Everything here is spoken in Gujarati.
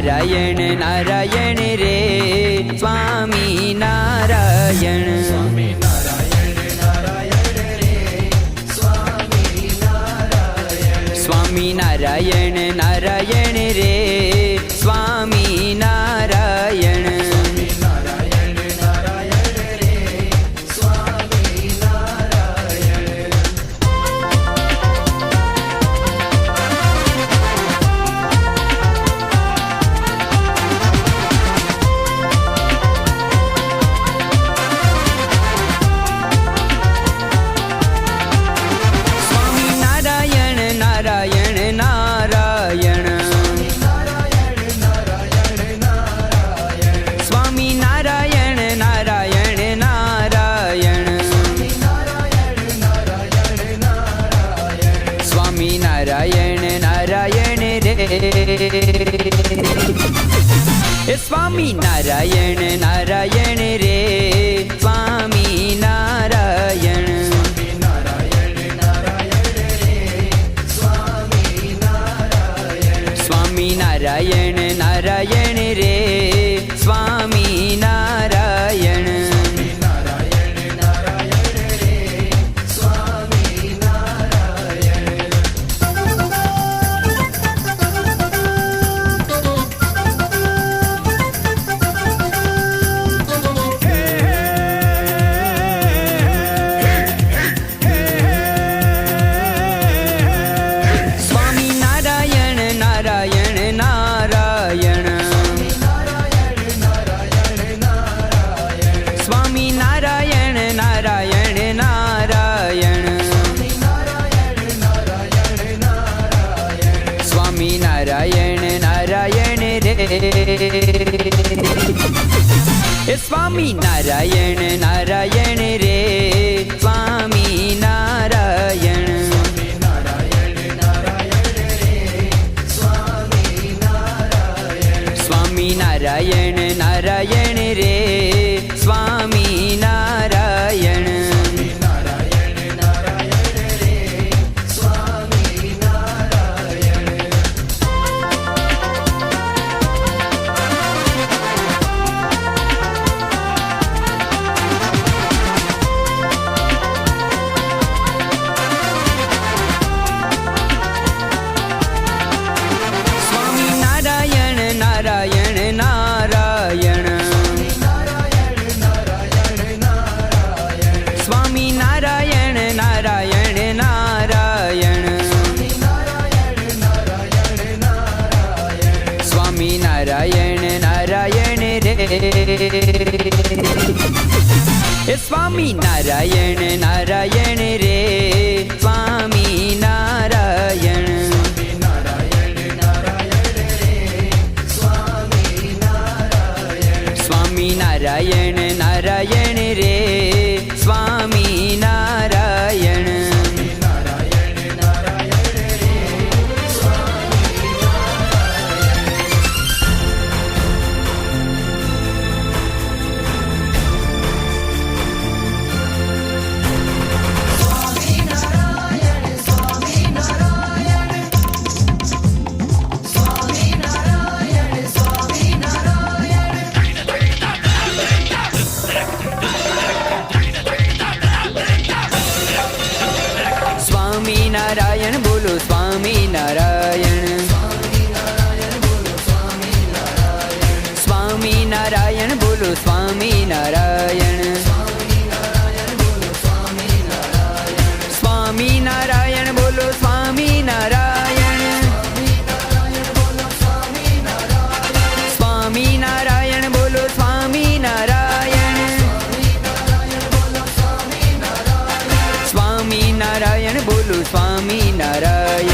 નારાયણ નારાયણ રે સ્વામી નારાયણ. સ્વામી નારાયણ રે એ સ્વામી નારાયણ નારાયણ રે સ્વામી નારાયણ સ્વામી નારાયણ નારાયણ சுவாமி நாராயண நாராயண ரே. சுவாமி நாராயண. சுவாமி நாராயண நாராயண ரே. એ સ્વામી નારાયણ નારાયણ રે સ્વામી નારાયણ. સ્વામી નારાયણ નારાયણ રે સ્વામી નારાયણ બોલો સ્વામી નારાયણ. સ્વામી નારાયણ બોલો સ્વામી નારાયણ. đời